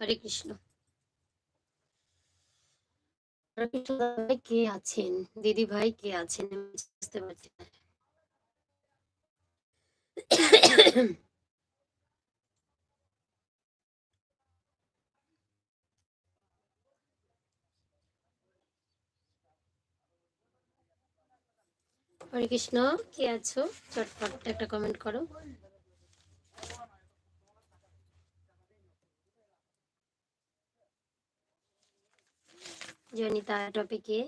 হরে কৃষ্ণ। কে আছেন? দিদি ভাই কে আছেন? বুঝতে পারছি না। হরে কৃষ্ণ কে আছো? চটপট একটা কমেন্ট করো। জনিতা টপিকে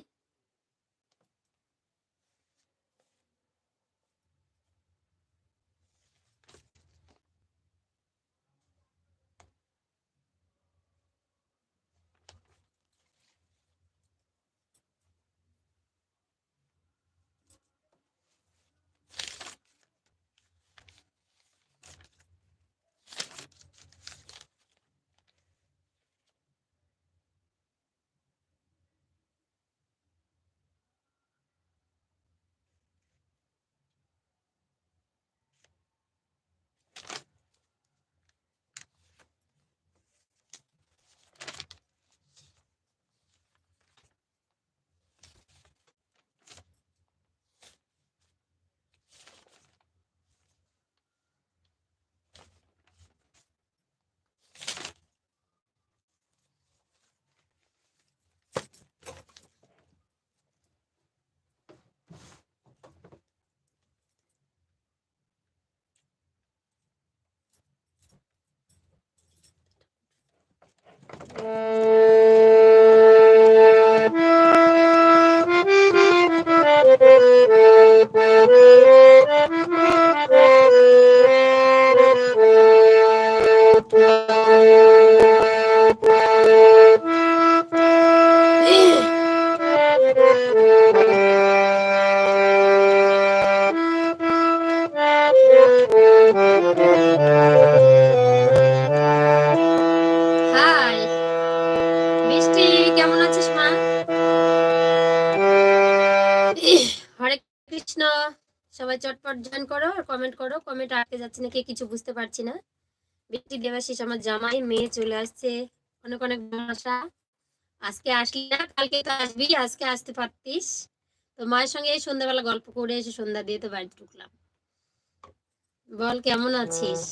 হরে কৃষ্ণ। সবাই চটপট জয়েন করো আর কমেন্ট করো। কমেন্ট আটকে যাচ্ছে না কে কিছু বুঝতে পারছি না। বৃষ্টি দেবাশিস, আমার জামাই, মেয়ে চলে আসছে। অনেক অনেক ভাষা আজকে আসলি না, কালকে তো আসবি, আজকে আসতে পারতিস। তো মায়ের সঙ্গে এই সন্ধ্যাবেলা গল্প করে এসে সন্ধ্যা দিয়ে তো বাড়িতে ঢুকলাম। বল, কেমন আছিস?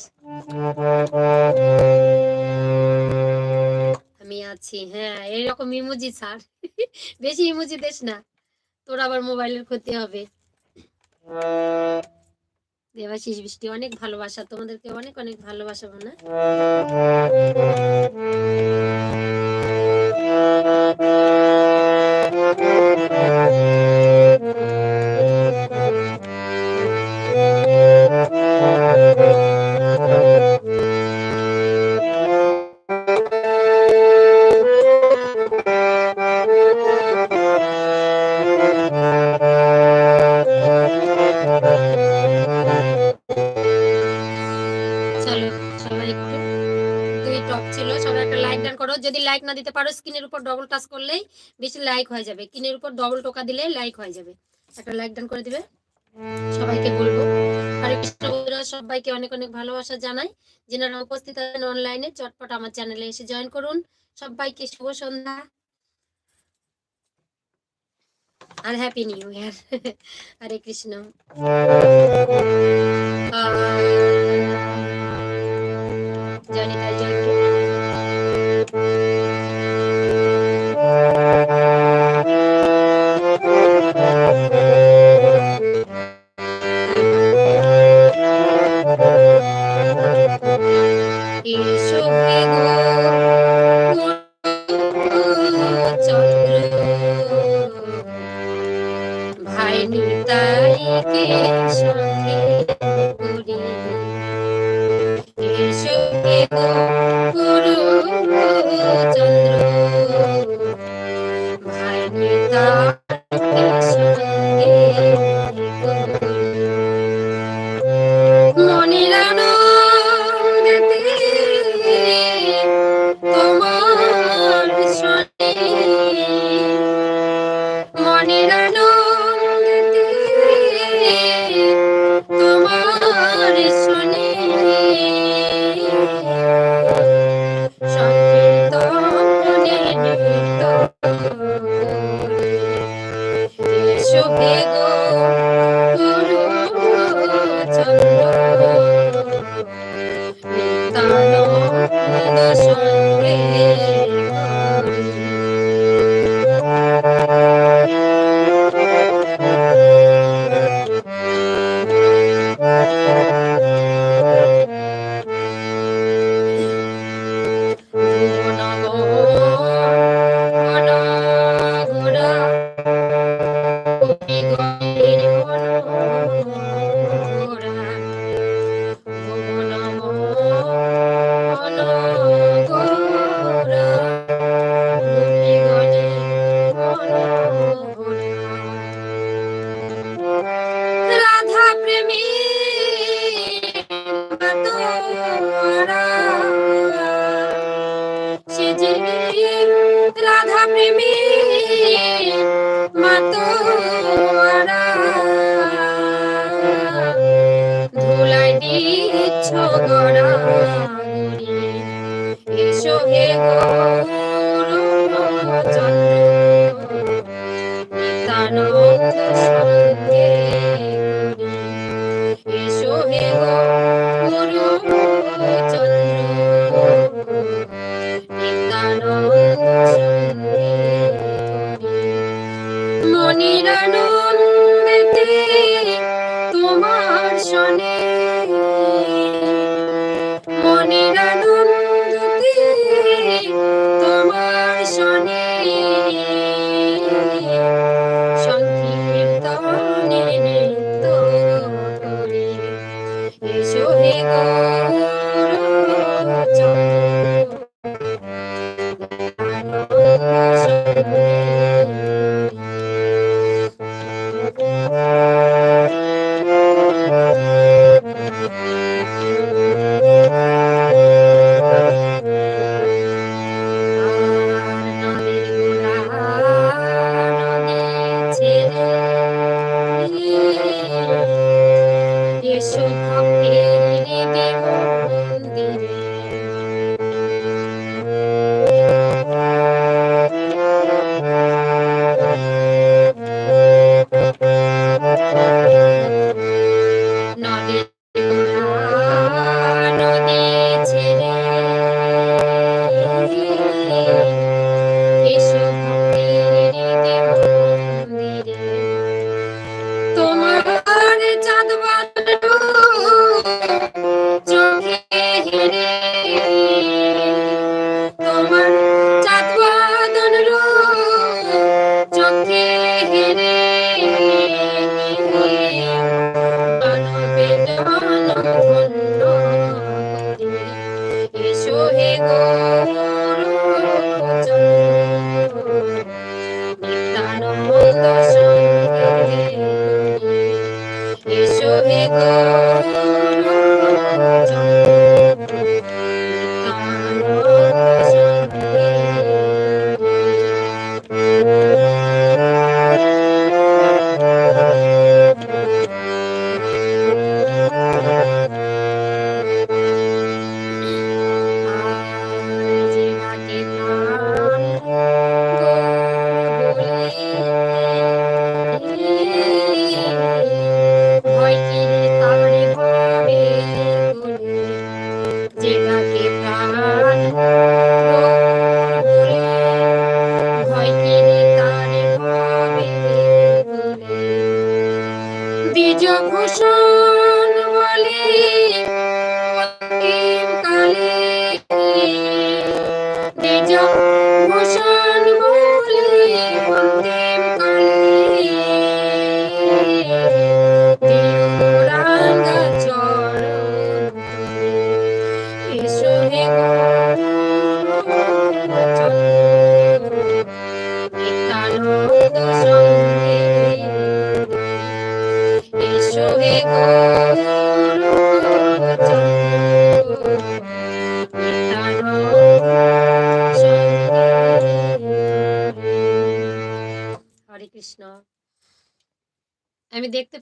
আমি আছি হ্যাঁ এরকম ইমোজি ছাড়। বেশি ইমোজি দেস না। তোর আবার মোবাইলের ক্ষতি হবে। দেবাশিস বৃষ্টি, অনেক ভালোবাসা। তোমাদেরকে অনেক অনেক ভালোবাসা না চলো লাইক না দিতে পারো স্ক্রিনের উপর ডবল টাচ করলেই বেশি লাইক হয়ে যাবে। স্ক্রিনের উপর ডবল টোকা দিলে লাইক হয়ে যাবে। একটা লাইক ডান করে দিবে। সবাইকে বলব। হরে কৃষ্ণ বন্ধুরা, সবাইকে অনেক অনেক ভালোবাসা জানাই। যেনারা উপস্থিত আছেন অনলাইনে চটপট আমার চ্যানেলে এসে জয়েন করুন। সবাইকে শুভ সন্ধ্যা। আর happy new year Hare Krishna.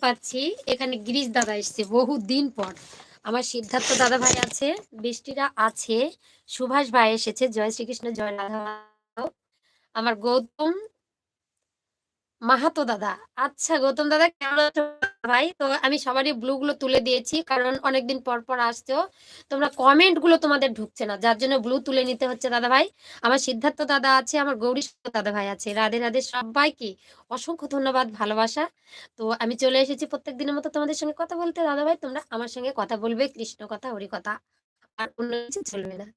পাচ্ছি। এখানে গিরিশ দাদা এসছে বহু দিন পর। আমার সিদ্ধার্থ দাদা ভাই আছে, বৃষ্টিরা আছে, সুভাষ ভাই এসেছে, জয় শ্রীকৃষ্ণ, জয় রাধা আমার গৌতম মাহাতো দাদা। আচ্ছা গৌতম দাদা, কেমন আছো? ভাই, তো আমি সবারই ব্লু গুলো তুলে দিয়েছি, কারণ অনেকদিন পর পর আসছো। তোমরা কমেন্টগুলো তোমাদের ঢুকছে না, যার জন্য ব্লু তুলে নিতে হচ্ছে দাদা ভাই। আমার সিদ্ধার্থ দাদা আছে, আমার গৌরী দাদা ভাই আছে, রাধে রাধে সবাইকে অসংখ্য ধন্যবাদ, ভালোবাসা। তো আমি চলে এসেছি প্রত্যেক দিনের মতো তোমাদের সঙ্গে কথা বলতে। দাদা ভাই, তোমরা আমার সঙ্গে কথা বলবে, কৃষ্ণ কথা, হরি কথা, আর অন্য কিছু চলবে না।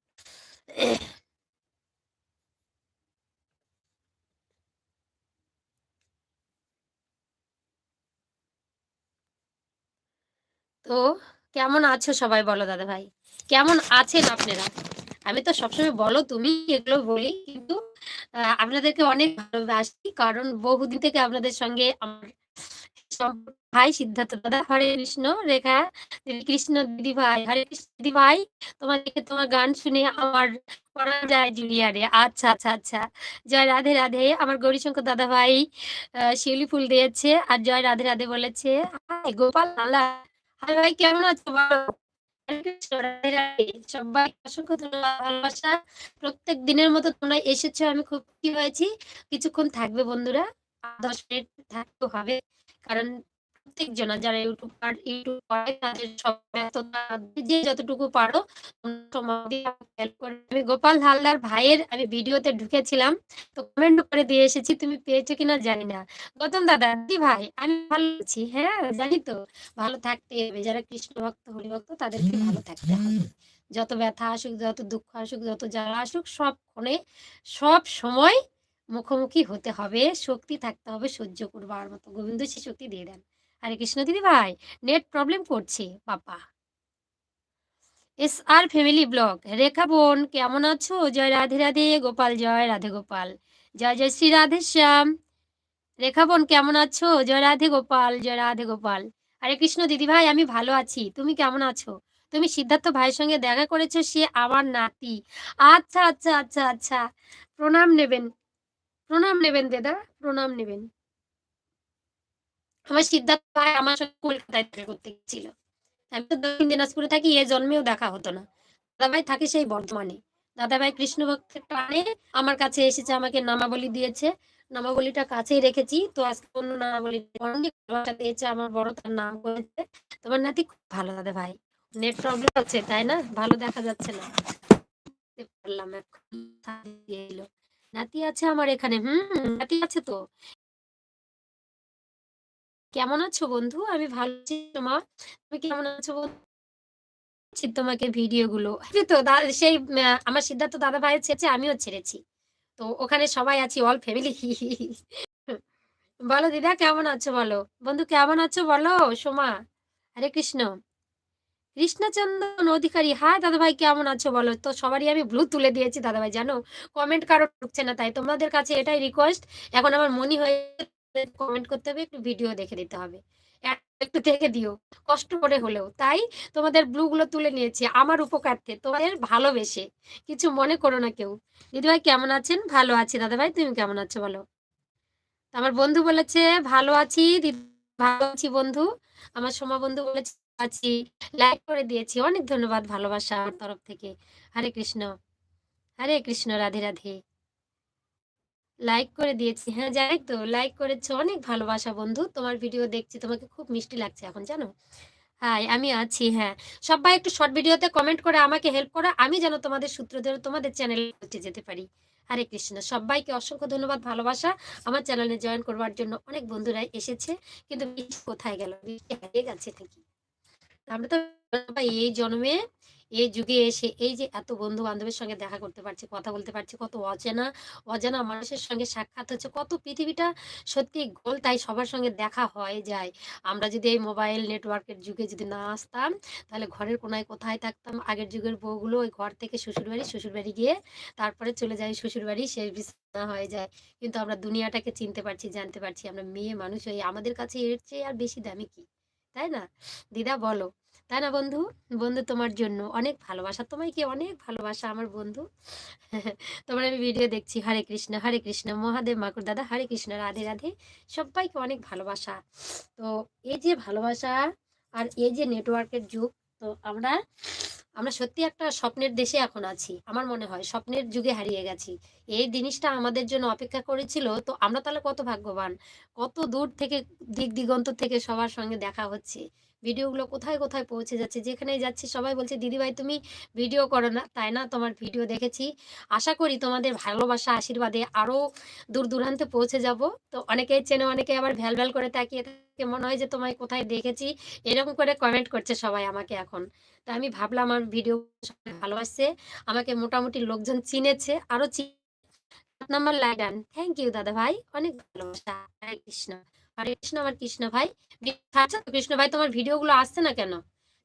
তো কেমন আছো সবাই বলো দাদা ভাই কেমন আছেন আপনারা? আমি তো সবসময় বলো তুমি এগুলো বলি, কিন্তু আপনাদেরকে অনেক ভালোবাসি, কারণ বহুদিন থেকে আপনাদের সঙ্গে ভাই সিদ্ধার্থ দাদা, হরে কৃষ্ণ, রেখা কৃষ্ণ দিদি ভাই, হরে কৃষ্ণ দিদি ভাই তোমার তোমার গান শুনে আমার পড়া যায় জুলিয়ারে আচ্ছা আচ্ছা আচ্ছা। জয় রাধে রাধে। আমার গৌরীশঙ্কর দাদা ভাই শিউলি ফুল দিয়েছে, আর জয় রাধে রাধে বলেছে হাই গোপাল লালা হাই ভাই, কেমন আছো? বলো। সবাই অসংখ্য ধন্যবাদ, ভালোবাসা। প্রত্যেক দিনের মতো তোমরা এসেছ, আমি খুব খুশি হয়েছি। কিছুক্ষণ থাকবে, বন্ধুরা। দশ মিনিট থাকতে হবে, কারণ প্রত্যেক জনা যারা ইউটিউব ইউটিউব করে, তাদের সব ব্যস্ততার মধ্যে যে যতটুকু পারো। আমি গোপাল হালদার ভাইয়ের আমি ভিডিওতে ঢুকেছিলাম, তো কমেন্ট করে দিয়ে এসেছি, তুমি পেয়েছ কিনা জানি না। গৌতম দাদা দি ভাই, আমি ভালো আছি। হ্যাঁ জানি তো। ভালো থাকতে হবে। যারা কৃষ্ণ ভক্ত, হরি ভক্ত, তাদেরকে ভালো থাকতে হবে। যত ব্যথা আসুক, যত দুঃখ আসুক, যত জ্বালা আসুক, সব ক্ষণে, সব সময় মুখোমুখি হতে হবে। শক্তি থাকতে হবে, সহ্য করবার মতো। গোবিন্দ সে শক্তি দিয়ে দেন। হরে কৃষ্ণ দিদি ভাই, নেট প্রবলেম করছে, বাবা। S R family blog Rekha বোন, কেমন আছো? জয় রাধে রাধে, গোপাল, জয় রাধে গোপাল। জয় জয় শ্রী রাধে শ্যাম। রেখা বোন, কেমন আছো? জয় রাধে গোপাল, জয় রাধে গোপাল। আরে কৃষ্ণ দিদি ভাই, আমি ভালো আছি, তুমি কেমন আছো? তুমি সিদ্ধার্থ ভাইয়ের সঙ্গে দেখা করেছ, সে আমার নাতি। আচ্ছা আচ্ছা আচ্ছা আচ্ছা। প্রণাম নেবেন প্রণাম নেবেন, দাদা, প্রণাম নেবেন। আমার সিদ্ধার্থ ভাই আমার সঙ্গে কলকাতায় দেখা করতে গেছিল আমি তো দক্ষিণ দিনাজপুরে থাকি এ জন্মেও দেখা হতো না। দাদাভাই থাকে সেই বর্ধমানে। দাদাভাই কৃষ্ণ ভক্তের টানে আমার কাছে এসেছে, আমাকে নামাবলি দিয়েছে। নামাবলিটা কাছেই রেখেছি। তো আজকে অন্য নামাবলি দিয়েছে, আমার বড় তার নাম করেছে। তোমার নাতি খুব ভালো দাদা ভাই নেট প্রবলেম হচ্ছে তাই না? ভালো দেখা যাচ্ছে না। নাতি আছে আমার এখানে। হুম, নাতি আছে তো। কেমন আছো বন্ধু? আমি ভালো আছি। তোমা তুমি কেমন আছো বন্ধু? তোমাকে ভিডিও গুলো। তো সেই আমার সিদ্ধার্থ দাদা ভাই ছেড়েছে আমিও ছেড়েছি। তো ওখানে সবাই আছি অল ফ্যামিলি বলো দিদা, কেমন আছো বলো? বন্ধু, কেমন আছো বলো? সোমা, হরে কৃষ্ণ। কৃষ্ণচন্দন অধিকারী হ্যাঁ দাদা ভাই কেমন আছো বলো? তো সবারই আমি ব্লু তুলে দিয়েছি দাদা ভাই জানো? কমেন্ট কারও ঢুকছে না, তাই তোমাদের কাছে এটাই রিকোয়েস্ট এখন আমার মনে হয়ে কমেন্ট করতে হবে, একটু ভিডিও দেখে দিতে হবে। একটু দেখে দিও, কষ্ট করে হলেও। তাই তোমাদের ব্লু গুলো তুলে নিয়েছি, আমার উপকার্থে তোমাদের ভালোবেসে। কিছু মনে করো না কেউ। দিদিভাই কেমন আছেন? ভালো আছি। দাদা ভাই, তুমি কেমন আছো বলো? আমার বন্ধু বলেছে, ভালো আছি, দিদি, ভালো আছি বন্ধু। আমার সোমা বন্ধু বলেছে আছি। লাইক করে দিয়েছি। অনেক ধন্যবাদ, ভালোবাসা আমার তরফ থেকে। হরে কৃষ্ণ। হরে কৃষ্ণ, রাধে রাধে। লাইক করে দিয়েছি। হ্যাঁ জানি তো লাইক করেছ, অনেক ভালোবাসা বন্ধু। তোমার ভিডিও দেখছি, তোমাকে খুব মিষ্টি লাগছে এখন, জানো? হাই আমি আছি হ্যাঁ। সবাই একটু শর্ট ভিডিওতে কমেন্ট করে আমাকে হেল্প করো। আমি যেন তোমাদের সূত্র ধরে তোমাদের চ্যানেলে পৌঁছে যেতে পারি। হরে কৃষ্ণ সবাইকে অসংখ্য ধন্যবাদ, ভালোবাসা। আমার চ্যানেলে জয়েন করবার জন্য অনেক বন্ধুরা এসেছে। কিন্তু কোথায় গেল? হারিয়ে গেছে নাকি? আমরা তো এই জন্মে, এই যুগে এসে, এই যে এত বন্ধু বান্ধবের সঙ্গে দেখা করতে পারছি, কথা বলতে পারছি, কত অচেনা, অজানা মানুষের সঙ্গে সাক্ষাৎ হচ্ছে, কত পৃথিবীটা সত্যি গোল, তাই সবার সঙ্গে দেখা হয় যায়। আমরা যদি এই মোবাইল নেটওয়ার্কের যুগে যদি না আসতাম, তাহলে ঘরের কোনায় কোথায় থাকতাম? আগের যুগের বউগুলো ওই ঘর থেকে শ্বশুরবাড়ি শ্বশুরবাড়ি গিয়ে তারপরে চলে যায় শ্বশুরবাড়ি শেষ বিছানা হয়ে যায়। কিন্তু আমরা দুনিয়াটাকে চিনতে পারছি, জানতে পারছি, আমরা মেয়ে মানুষ হয়ে, আমাদের কাছে এর চেয়ে আর বেশি দামি কি? তাই না? দিদা বলো। তাই না বন্ধু? বন্ধু তোমার জন্য অনেক ভালোবাসা। তোমায় কি অনেক ভালোবাসা আমার বন্ধু? তোমার আমি ভিডিও দেখছি, হরে কৃষ্ণ হরে কৃষ্ণ, মহাদেব মাকুর দাদা, হরে কৃষ্ণ, রাধে রাধে। সবাইকে অনেক ভালোবাসা। তো এই যে ভালোবাসা আর এই যে নেটওয়ার্কের যুগ, তো আমরা আমরা সত্যি একটা স্বপ্নের দেশে এখন আছি, আমার মনে হয়। স্বপ্নের যুগে হারিয়ে গেছি। এই জিনিসটা আমাদের জন্য অপেক্ষা করেছিল, তো আমরা তাহলে কত ভাগ্যবান? কত দূর থেকে দিক দিগন্ত থেকে সবার সঙ্গে দেখা হচ্ছে। ভিডিওগুলো কোথায় কোথায় পৌঁছে যাচ্ছে? যেখানেই যাচ্ছি সবাই বলছে দিদিভাই তুমি ভিডিও করো না। তাই না? তোমার ভিডিও দেখেছি। আশা করি তোমাদের ভালোবাসা, আশীর্বাদে আরও দূর দূরান্তে পৌঁছে যাব। তো অনেকেই চেনে অনেকে আবার ভ্যাল ভ্যাল করে তাকিয়ে থাকে। মনে হয় যে তোমায় কোথায় দেখেছি? এরকম করে কমেন্ট করছে সবাই আমাকে এখন। তা আমি ভাবলাম, আমার ভিডিও সবাই ভালোবাসছে, আমাকে মোটামুটি লোকজন চিনেছে, আরও নাম্বার লাইডান থ্যাংক ইউ দাদা ভাই। অনেক ভালোবাসা। হরে কৃষ্ণ। হরে কৃষ্ণ আমার কৃষ্ণ ভাই। ছাড়ছো তো? কৃষ্ণ ভাই, তোমার ভিডিওগুলো আসছে না কেন?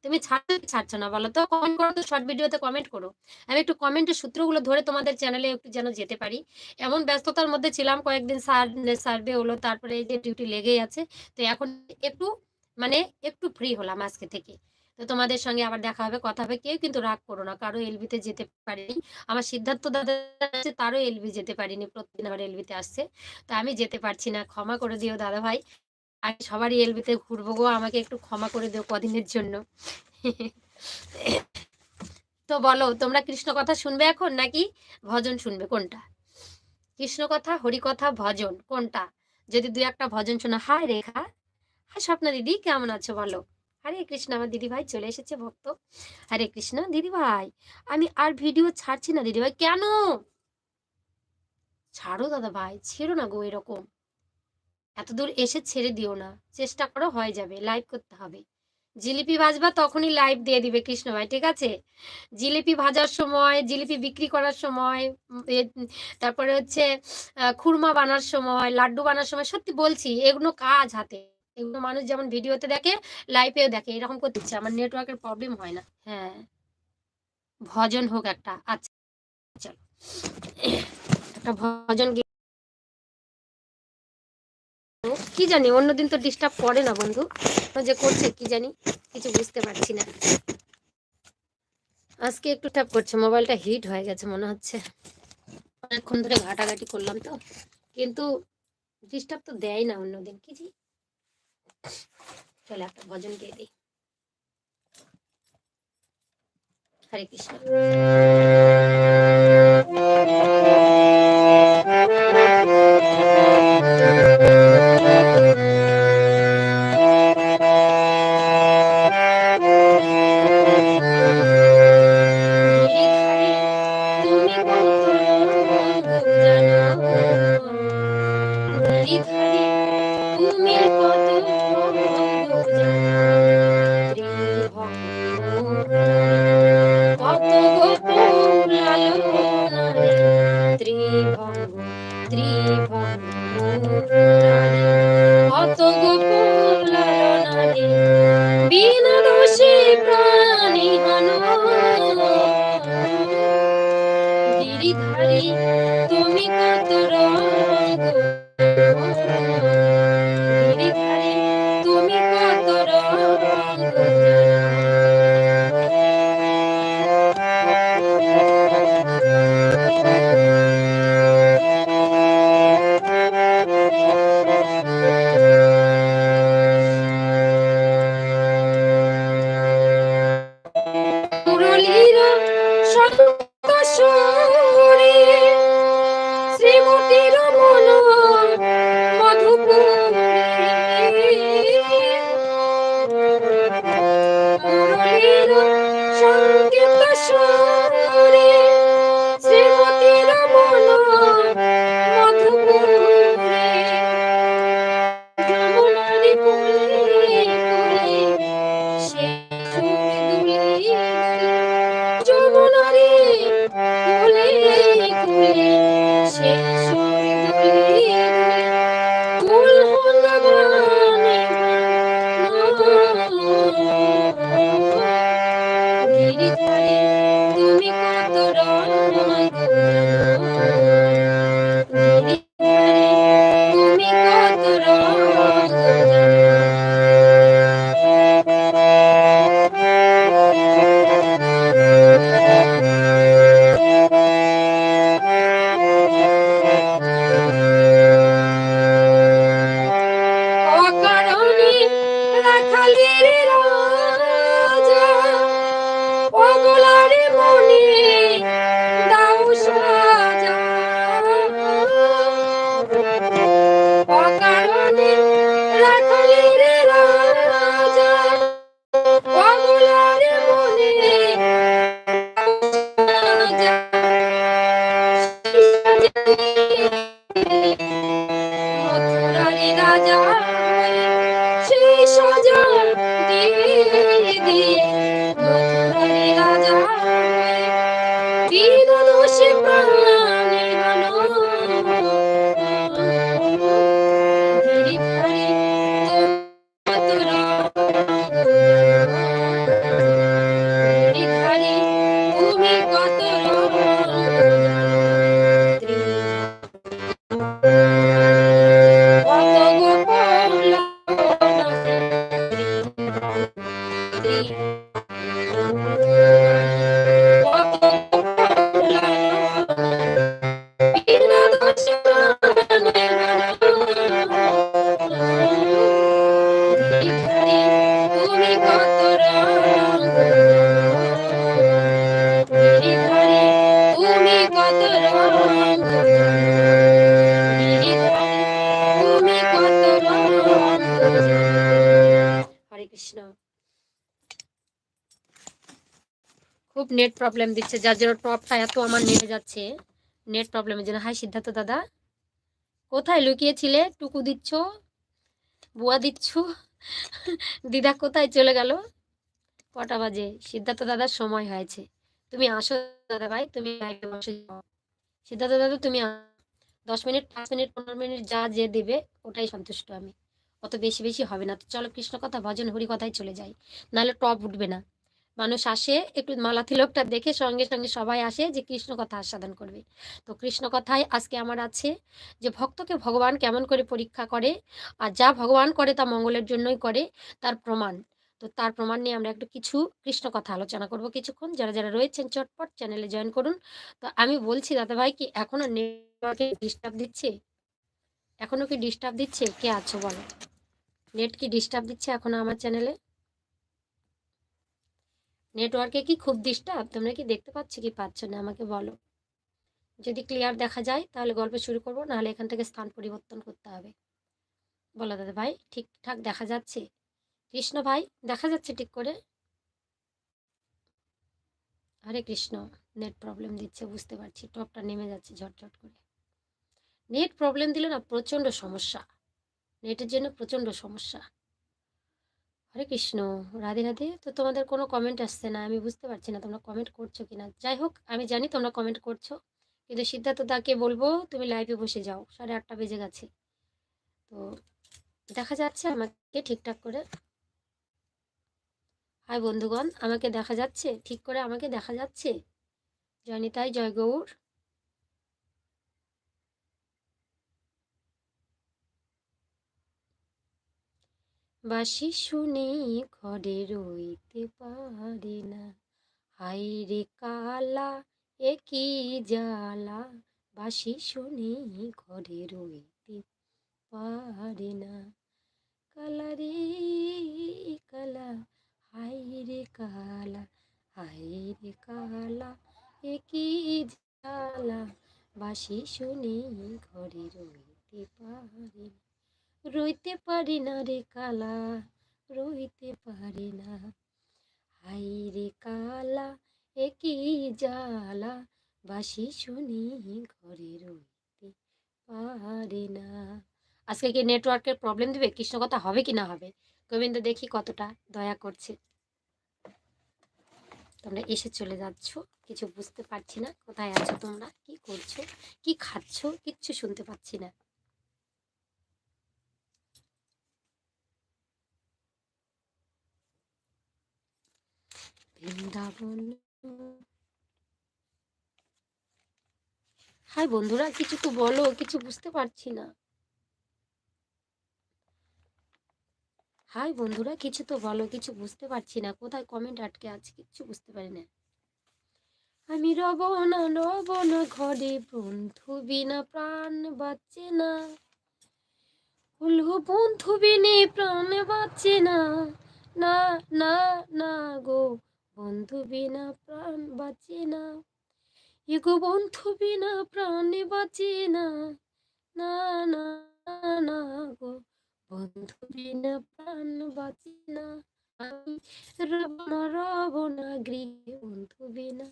তুমি ছাড়ছো ছাড়ছো না বলো তো? কমেন্ট করো তো শর্ট ভিডিওতে কমেন্ট করো। আমি একটু কমেন্টের সূত্রগুলো ধরে তোমাদের চ্যানেলে একটু যেন যেতে পারি। এমন ব্যস্ততার মধ্যে ছিলাম, কয়েকদিন সার সার্ভে হলো, তারপরে এই যে ডিউটি লেগেই আছে। তো এখন একটু মানে একটু ফ্রি হলাম আজকে থেকে। তো তোমাদের সঙ্গে আবার দেখা হবে, কথা হবে, কেউ কিন্তু রাগ করো না। কারও এলবিতে যেতে পারিনি। আমার সিদ্ধার্থ দাদা আছে, তারও এলবি যেতে পারিনি। প্রতিদিন আবার এলবিতে আসছে। তো আমি যেতে পারছি না, ক্ষমা করে দিও দাদা ভাই। আমি সবারই এলবিতে ঘুরবো গো, আমাকে একটু ক্ষমা করে দিও কদিনের জন্য। তো বলো, তোমরা কৃষ্ণ কথা শুনবে এখন নাকি ভজন শুনবে? কোনটা? কৃষ্ণ কথা, হরি কথা, ভজন, কোনটা? যদি দু একটা ভজন শোনা। হাই রেখা হ্যাঁ স্বপ্না দিদি, কেমন আছো বলো? হরে কৃষ্ণ, আমার দিদি ভাই চলে এসেছে ভক্ত। হরে কৃষ্ণ দিদি ভাই আমি আর ভিডিও ছাড়ছি না দিদি ভাই কেন? ছাড়ো দাদা ভাই ছেড়ো না গো এরকম। এত দূর এসে ছেড়ে দিও না, চেষ্টা করো, হয়ে যাবে লাইভ করতে হবে। জিলিপি ভাজবা তখনই লাইভ দিয়ে দিবে কৃষ্ণ ভাই ঠিক আছে? জিলিপি ভাজার সময়, জিলিপি বিক্রি করার সময় তারপরে হচ্ছে খুরমা বানার সময়, লাড্ডু বানার সময়, সত্যি বলছি, এগুলো কাজ হাতে। এগুলো মানুষ যেমন ভিডিওতে দেখে লাইভেও দেখে, এরকম করতে ইচ্ছে, আমার নেটওয়ার্কের প্রবলেম হয় না। হ্যাঁ। ভজন হোক একটা আচ্ছা চলো। একটা ভজন কি জানি, অন্যদিন তো ডিস্টার্ব করে না বন্ধু। যে করছে, কি জানি, কিছু বুঝতে পারছি না। আজকে একটু ট্যাপ করছে মোবাইলটা হিট হয়ে গেছে, মনে হচ্ছে। অনেকক্ষণ ধরে ঘাটাঘাটি করলাম তো। কিন্তু ডিস্টার্ব তো দেয় না অন্যদিন, কি চলে একটা ভজন গিয়ে দিই। হরে কৃষ্ণ। রাজা সেই সাজা দিয়ে খুব নেট প্রবলেম দিচ্ছে। যার জন্য টপটা এত আমার নেমে যাচ্ছে। নেট প্রবলেমের জন্য। হাই সিদ্ধার্থ দাদা, কোথায় লুকিয়েছিলে? টুকু দিচ্ছ? বুয়া দিচ্ছ? দিদা কোথায় চলে গেল? কটা বাজে? সিদ্ধার্থ দাদার সময় হয়েছে। তুমি আসো দাদা ভাই, তুমি সিদ্ধার্থ দাদা, তুমি দশ মিনিট, পাঁচ মিনিট, পনেরো মিনিট যা যে দেবে, ওটাই সন্তুষ্ট আমি। অত বেশি বেশি হবে না। তো চলো কৃষ্ণ কথা, ভজন, হরি কথাই চলে যাই। নাহলে টপ উঠবে না। মানুষ আসে, একটু মালা তিলকটা দেখে সঙ্গে সঙ্গে সবাই আসে যে কৃষ্ণ কথা আস্বাদন করবে। তো কৃষ্ণ কথায় আজকে আমার আছে যে ভক্তকে ভগবান কেমন করে পরীক্ষা করে আর যা ভগবান করে তা মঙ্গলের জন্যই করে, তার প্রমাণ। তো তার প্রমাণ নিয়ে আমরা একটু কিছু কৃষ্ণ কথা আলোচনা করব কিছুক্ষণ। যারা যারা রয়েছেন, চটপট চ্যানেলে জয়েন করুন। তো আমি বলছি দাদা ভাই কি এখনও নেটওয়ার্কে ডিস্টার্ব দিচ্ছে? এখনও কি ডিস্টার্ব দিচ্ছে? কে আছো বলো? নেট কি ডিস্টার্ব দিচ্ছে এখনও আমার চ্যানেলে? নেটওয়ার্কে কি খুব ডিস্টার্ব তোমরা কি দেখতে পাচ্ছ কি পাচ্ছ না? আমাকে বলো। যদি ক্লিয়ার দেখা যায়, তাহলে গল্প শুরু করব, নাহলে এখান থেকে স্থান পরিবর্তন করতে হবে। বলো দাদা ভাই, ঠিকঠাক দেখা যাচ্ছে? কৃষ্ণ ভাই, দেখা যাচ্ছে ঠিক করে? আরে কৃষ্ণ নেট প্রবলেম দিচ্ছে, বুঝতে পারছি। টপটা নেমে যাচ্ছে ঝটঝট করে। নেট প্রবলেম দিলে না প্রচণ্ড সমস্যা। নেটের জন্য প্রচণ্ড সমস্যা। হরে কৃষ্ণ, রাধে রাধে। তো তোমাদের কোনো কমেন্ট আসছে না, আমি বুঝতে পারছি না তোমরা কমেন্ট করছ কি না যাই হোক, আমি জানি তোমরা কমেন্ট করছ, কিন্তু সিদ্ধার্থ দাকে বলব, তুমি লাইভে বসে যাও, সাড়ে আটটা বেজে গেছে। তো দেখা যাচ্ছে আমাকে ঠিকঠাক করে। হাই বন্ধুগণ, আমাকে দেখা যাচ্ছে? ঠিক করে আমাকে দেখা যাচ্ছে? জয়নিতাই জয় গৌর বাসি শুনে ঘরে রইতে পারি না। হাই রে কালা, এ কি জ্বালা? বাসি শুনে ঘরে রইতে পারি না। কালা রে কালা হাই রে কালা হাই রে কালা, এ কি জ্বালা? বাসি শুনে ঘরে রইতে পারি না। রইতে পারি না রে কালা, রইতে পারি না। হাই রে কালা, এ কি জ্বালা বাসি শুনি ঘরে রইতে পারি না। আজকে কি নেটওয়ার্কের প্রবলেম দেবে? কৃষ্ণ কথা হবে কি না হবে? গোবিন্দ দেখি কতটা দয়া করছে। তোমরা এসে চলে যাচ্ছ, কিছু বুঝতে পারছি না, কোথায় আছো তোমরা, কি করছ, কি খাচ্ছ, কিচ্ছু শুনতে পাচ্ছি না। বৃন্দাবন হাই বন্ধুরা, কিছু তো বলো, কিছু বুঝতে পারছি না। হাই বন্ধুরা, কিছু তো বলো, কিছু বুঝতে পারছি না। কোথায় কমেন্ট আটকে আছে? কিছু বুঝতে পারি না। আমি রব না রব না, ঘরে বন্ধু বিনা, প্রাণ বাঁচে না। বন্ধু বিনে প্রাণ বাঁচে না। না না না গো বন্ধু বিনা প্রাণ বাঁচে না। এগো বন্ধু বিনা প্রাণে বাঁচে না। না না না গো। বন্ধু বিনা প্রাণ বাঁচে না। আমি রব না রব না গৃহে বন্ধু বিনা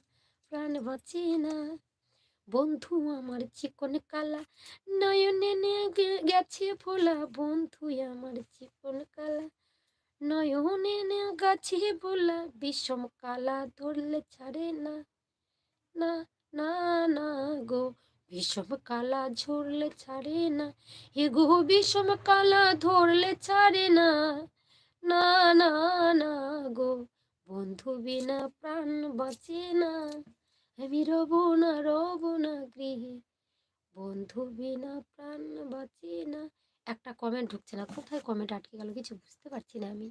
প্রাণ বাঁচে না। বন্ধু আমার চিকন কালা, নয়নে গেছে ফোলা বন্ধু আমার চিকন কালা নয়নে গাছে বোলা বিষম কালা ধরলে ছাড়ে না। না না না গো, বিষম কালা ঝরলে ছাড়ে না। হে গো, বিষম কালা ধরলে ছাড়ে না। না না না গো, বন্ধু বিনা প্রাণ বাঁচে না। আমি রব না রব না গৃহে, বন্ধু বিনা প্রাণ বাঁচে না। একটা কমেন্ট ঢুকছে না কোথায় কমেন্ট আটকে গেল কিছু বুঝতে পারছি না আমি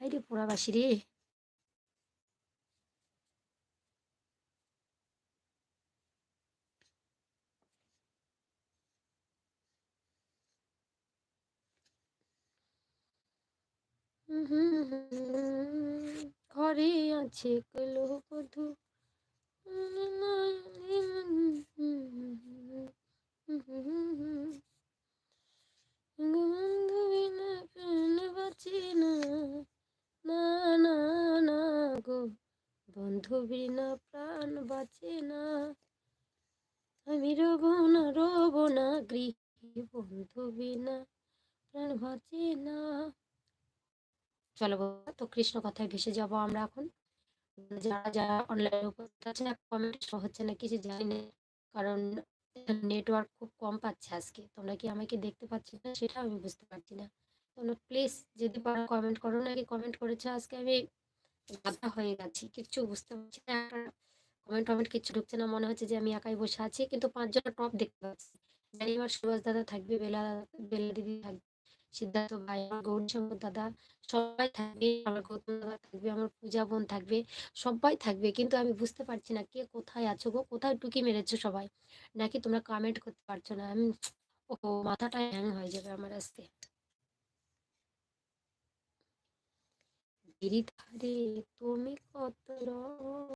হাই রে পোড়াবাসী রে ঘরে আছে বধু বন্ধু বিনা প্রাণ বাঁচে না না না না গো বন্ধু বিনা প্রাণ বাঁচে না আমি রব না রব না গৃহে বন্ধু বিনা প্রাণ বাঁচে না চলো তো কৃষ্ণ কথায় ভেসে যাব আমরা এখন। যারা যারা অনলাইনে উপস্থিত আছে কমেন্ট হচ্ছে না কিছু জানি না। কারণ নেটওয়ার্ক খুব কম পাচ্ছে আজকে। তোমরা কি আমাকে দেখতে পাচ্ছ না? সেটা আমি বুঝতে পারছি না। তোমরা প্লিজ যদি পারো কমেন্ট করো নাকি কমেন্ট করেছ? আজকে আমি বাধা হয়ে গেছি, কিচ্ছু বুঝতে পারছি না। কমেন্ট টমেন্ট কিচ্ছু ঢুকছে না। মনে হচ্ছে যে আমি একাই বসে আছি, কিন্তু পাঁচজনের টপ দেখতে পাচ্ছি। জানি আমার সুভাষ দাদা থাকবে, বেলা বেলা দিদি থাকবে, সিদ্ধার্থ ভাই, আমার গৌরীশঙ্কর দাদা সবাই থাকবে, আমার গৌতম থাকবে, আমার পূজা বোন থাকবে, সবাই থাকবে। কিন্তু আমি বুঝতে পারছি না কে কোথায় আছো গো, কোথায় টুকি মেরেছো সবাই? নাকি তোমরা কমেন্ট করতে পারছ না? আমি, ও মাথাটা হ্যাং হয়ে যাবে আমার আজকে। গিরিধারে, তুমি কত রং